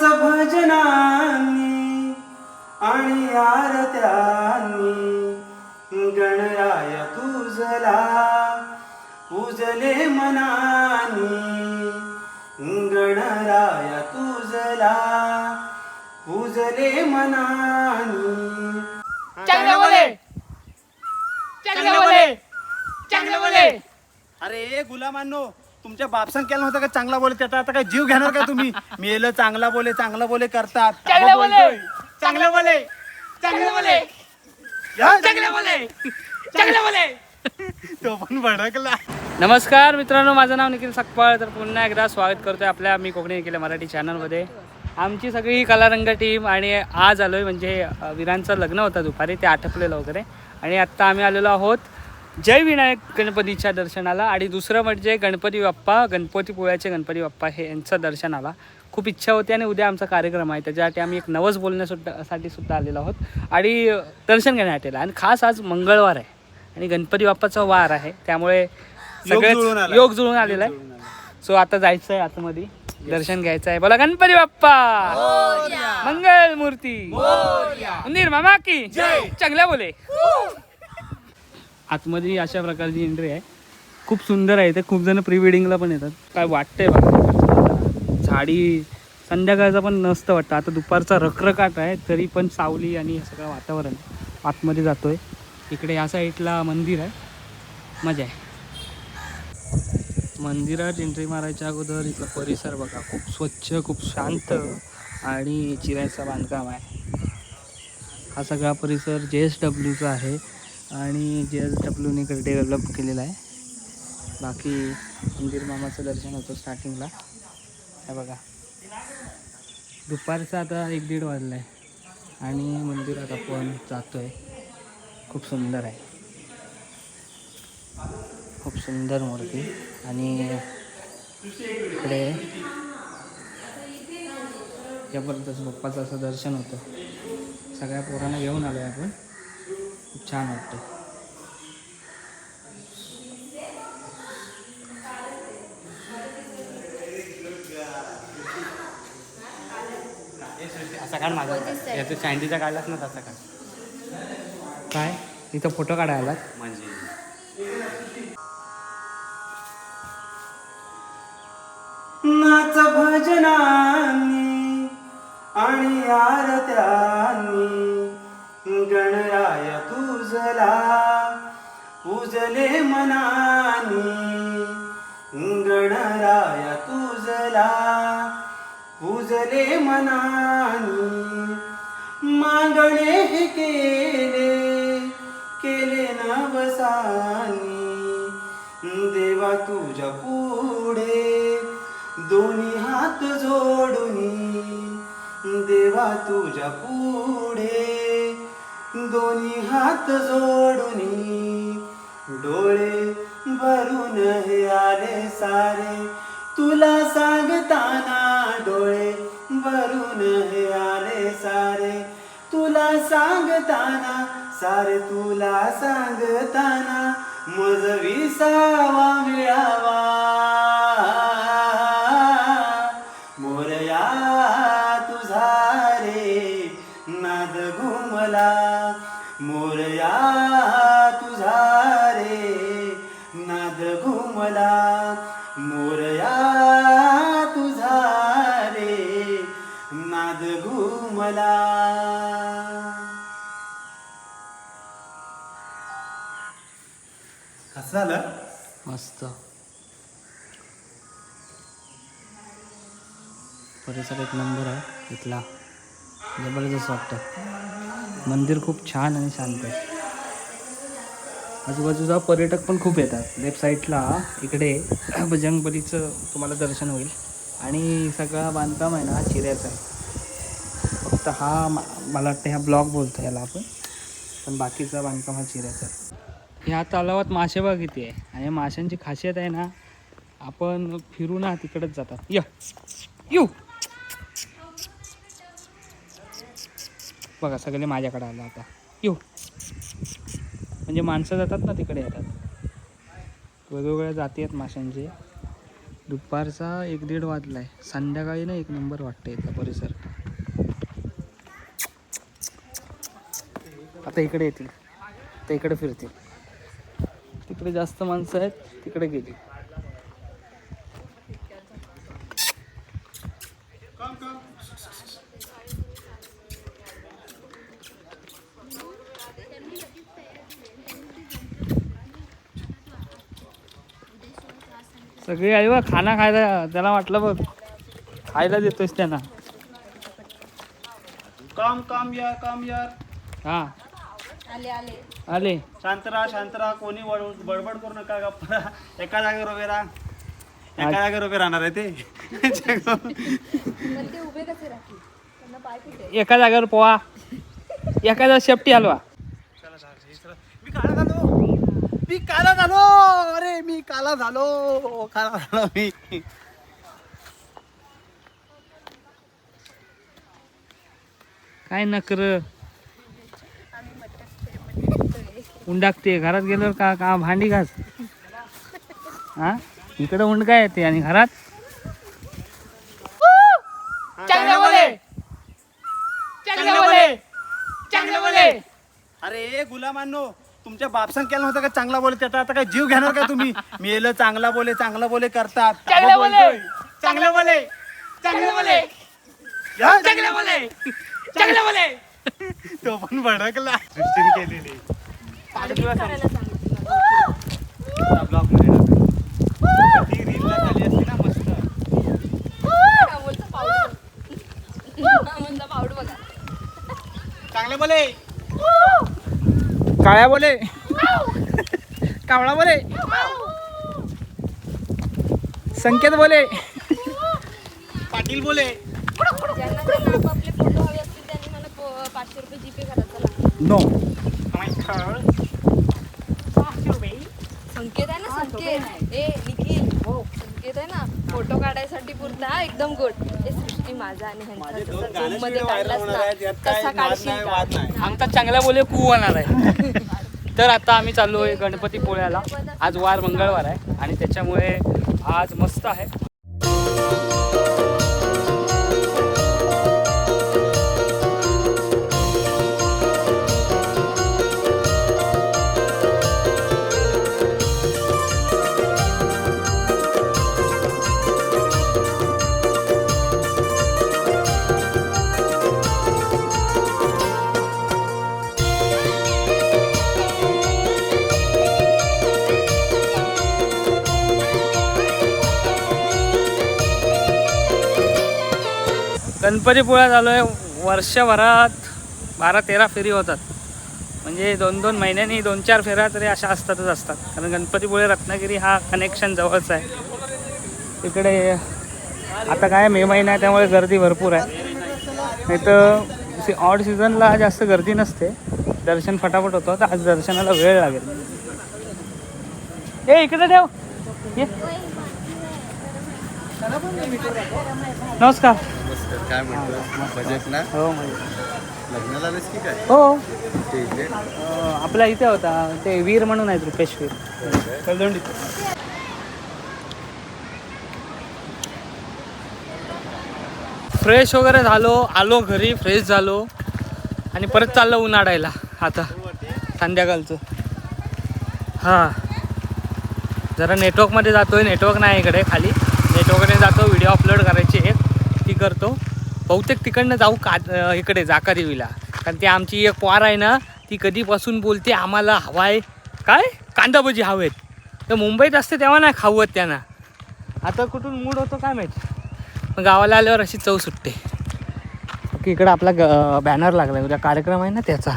नाच भजनांनी आणि आरत्यांनी. गणराय तुझला पूजले मनानी. गणराय तुझला पूजले मनानी. चांगले बोले. चांगले बोले. चांगले बोले. अरे गुलामांनो तुमच्या बापसन केलं नव्हतं का चांगला बोले? त्याचा आता काय जीव घेणार का तुम्ही? मेलं चांगला बोले चांगला बोले करतात. चांगले बोले. चांगले बोले. चांगले बोले. चांगले बोले. चांगले बोले. तो पण भडकला. नमस्कार मित्रांनो माझं नाव निखिल सकपाळ. तर पुन्हा एकदा स्वागत करतोय आपल्या मी कोकणी निखिल मराठी चॅनलमध्ये. आमची सगळी कलारंग टीम आणि आज आलो आहे म्हणजे अ, वीरांचं लग्न होतं दुपारी. ते आटपलेलं वगैरे. आणि आत्ता आम्ही आलेलो आहोत जय विनायक गणपतीच्या दर्शनाला आणि दुसरं म्हणजे गणपती बाप्पा गणपतीपुळ्याचे गणपती बाप्पा हे यांचं दर्शनाला खूप इच्छा होती आणि उद्या आमचा कार्यक्रम आहे. त्याच्यासाठी आम्ही एक नवस बोलण्यासुद्धा साठी सुद्धा आलेलो आहोत. आणि दर्शन घेण्यासाठी. आणि खास आज मंगळवार आहे आणि गणपती बाप्पाचा वार आहे. त्यामुळे सगळेच. योग जुळून आलेला आहे. सो आता जायचं आहे आतमध्ये. दर्शन घ्यायचं आहे बोला गणपती बाप्पा! मंगल मूर्ती! मंदिर मामा की? चांगल्या बोले. आतमध्ये अशा प्रकारची एंट्री आहे. खूप सुंदर आहे. ते खूप जण प्री वेडिंगला पण येतात. काय वाटतंय बघा. झाडी संध्याकाळचं पण नसतं वाटतं. आता दुपारचा रखरखाट आहे तरी पण सावली आणि हे सगळं वातावरण आतमध्ये जातोय. इकडे या साईडला मंदिर आहे. मजा आहे. मंदिरात एंट्री मारायच्या अगोदर इथला परिसर बघा. खूप स्वच्छ खूप शांत आणि चिरायचा बांधकाम आहे. हा सगळा परिसर जे एस डब्ल्यूचा आहे. आणि जे एस डब्ल्यूने इकडे डेव्हलप केलेला आहे. बाकी मंदिर मामाचं दर्शन होतं स्टार्टिंगला हे बघा. दुपारचं आता एक दीड वाजलं आहे आणि मंदिरात आपण जातो आहे खूप सुंदर आहे. खूप सुंदर मूर्ती. आणि इकडे जबरदस्त बाप्पाचं असं दर्शन होतं. सगळ्या पोरांना घेऊन आलो आहे आपण. खूप छान वाटतं असा काढ माझा याचं सँडीचा काढलाच ना तसा काढ. काय? इथं फोटो काढायला नाच भजनांनी आणि आरत्यांनी गणराय तुझला पूजले मनानी. गणराय तुझला पूजले मनानी. मागणे हे केले केले नवसानी. देवा तुझ्या पुढे दोन्ही हात जोडूनी देवा तुझ्या पुढे दोन्ही हात जोडून डोळे भरून हे आले सारे. तुला सांगताना डोळे भरून हे आले सारे. तुला सांगताना सारे तुला सांगताना मज विसावा मिळावा. कसं झालं? मस्त. परिसर एक नंबर आहे इथला. जबरदस्त वाटतं. मंदिर खूप छान आणि शांत आहे. आजूबाजूला पर्यटक पण खूप येतात. लेफ्ट साईडला इकडे बजरंगबलीचं तुम्हाला दर्शन होईल. आणि सगळा बांधकाम आहे ना हा चिऱ्याचा आहे. फक्त हा मा- मला वाटतं ह्या ब्लॉक बोलतो ह्याला आपण. पण बाकीचा बांधकाम हा चिऱ्याचा ह्या तलावात मासे बघ किती आहे आणि माशांची खासियत आहे ना आपण फिरू ना तिकडंच जातात. य. यू. बघा सगळे माझ्याकडे आलं आता. येऊ म्हणजे माणसं जातात ना तिकडे येतात. वेगवेगळ्या जाती आहेत माशांचे. दुपारचा एक दीड वाजला आहे संध्याकाळी ना एक नंबर वाटतं इथला परिसर. आता इकडे येतील. आता इकडे फिरतील. तिकडे जास्त माणसं आहेत तिकडे गेली. सगळी आई बघ खाना खायला त्याला वाटलं बघ. खायला देतोयस त्यांना. काम काम यार काम यार. हा. आले आले. आले. शांत राहा शांत राहा. कोणी वड- बडबड करू नका गप्पा राहा. एका जागेवर उभे राहा. एका जागेवर उभे राहणार आहे ते. पण ते उभे कसे राहतील? त्यांना पाय कुठे एका जागेवर पोहा. एका जागा शेपटी हलवा. मी काला झालो. मी काला झालो. अरे मी काला झालो. काला झालो मी. काय नकर? उंडाकते. घरात गेल्यावर का का भांडी घास. हा? इकडे उंड काय येते आणि घरात? अरे गुलामांनो तुमच्या बापसन केलं नव्हतं का चांगला बोले? त्याचा आता काय जीव घेणार का तुम्ही? मी येलं चांगला बोले चांगला बोले करतात. चांगला बोले. चांगले बोले चांगले बोले चांगले बोले चांगले बोले तो पण भडकला. सृष्टीने केलेली. ब्लॉगमध्ये. ती झाली असती ना मस्त. बघा चांगले बोले. काळ्या बोले. कावळा बोले. संकेत बोले. पाटील बोले. ज्यांना ज्यांना आपापले फोटो हवे असतील त्यांनी मला पो- पाचशे रुपये जीपे करायचा लागतो नो संकेत आहे ना संकेत. ए निखिल. संकेत आहे ना. फोटो काढायसाठी पुरता. एकदम गुड हे सृष्टी माझा आणि ह्यांचा Zoom मध्ये ना नाद काढशील का? आमचा चांगला बोले कू होणार आहे. तर आता आम्ही चाललो आहे गणपती पोळ्याला आज वार मंगळवार आहे आणि त्याच्यामुळे आज मस्त आहे. गणपतीपुळ्यात आलो आहे. वर्षभरात बारा तेरा फेरी होतात. म्हणजे दोन दोन महिन्यांनी दोन चार फेऱ्या तरी अशा असतातच असतात. कारण गणपतीपुळे रत्नागिरी हा कनेक्शन जवळच आहे. इकडे आता काय मे महिना आहे त्यामुळे गर्दी भरपूर आहे. नाही तर ऑड सीझनला जास्त गर्दी नसते. दर्शन फटाफट होतं तर आज दर्शनाला वेळ लागेल. ए इकडे ठेव. नमस्कार. काय म्हणतो बजेट ना? हो लग्नाला आलेस की काय? हो. अं, आपला इथे होता. ते वीर म्हणून आहेत रुपेश वीर. कलदंडी फ्रेश वगैरे झालो. आलो घरी फ्रेश झालो. आणि परत चाललो उन्हाळायला आता संध्याकाळचं. हां. जरा नेटवर्कमध्ये जातो आहे नेटवर्क नाही इकडे खाली. नेटवर्कने जातो व्हिडिओ अपलोड करायची. एक ती करतो. बहुतेक तिकडनं जाऊ का इकडे इकडे जाकादेवीला. कारण ती आमची एक वार आहे ना ती कधीपासून बोलते आम्हाला हवा आहे काय? कांदाभजी हवेत. तर मुंबईत असते तेव्हा नाही खावत त्यांना. आता कुठून मूड होतो काय माहिती? मग गावाला आल्यावर अशी चव सुटते. की इकडं आपला ग बॅनर लागला उद्या कार्यक्रम आहे ना त्याचा.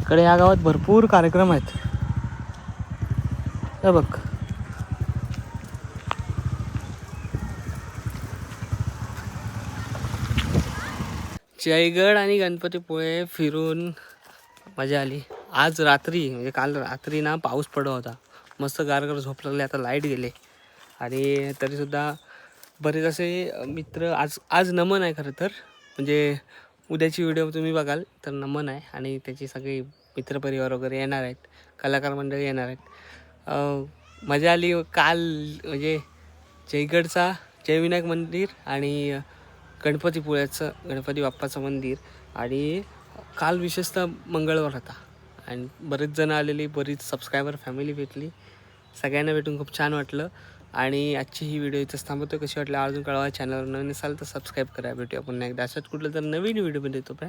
इकडे या गावात भरपूर कार्यक्रम आहेत. हे बघ. जयगड आणि गणपतीपुळे फिरून मजा आली. आज रात्री म्हणजे काल रात्री ना पाऊस पडत होता. मस्त गारगार झोप लागले आता लाइट गेले. आणि तरीसुद्धा बरेच असे मित्र आज आज नमन आहे खरं तर. म्हणजे उद्याची व्हिडिओ तुम्ही बघाल तर नमन आहे. आणि त्याची सगळी मित्रपरिवार वगैरे येणार आहेत. कलाकार मंडळी येणार आहेत. मजा आली काल म्हणजे जयगडचा जयविनायक मंदिर आणि गणपतीपुळ्याचं गणपती बाप्पाचं मंदिर. आणि काल विशेषतः मंगळवार होता. आणि बरेच जण आलेली बरीच सबस्क्रायबर फॅमिली भेटली. सगळ्यांना भेटून खूप छान वाटलं. आणि आजची ही व्हिडिओ इथंच थांबवतो कशी वाटली अजून कळवा. चॅनलवर नवीन असाल तर सबस्क्राईब करा. भेटूया पुन्हा एकदा. असंच कुठलं तर नवीन व्हिडिओ येतो पण.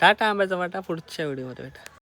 टाटा आंब्याचा वाटा. पुढच्या व्हिडिओमध्ये भेटा.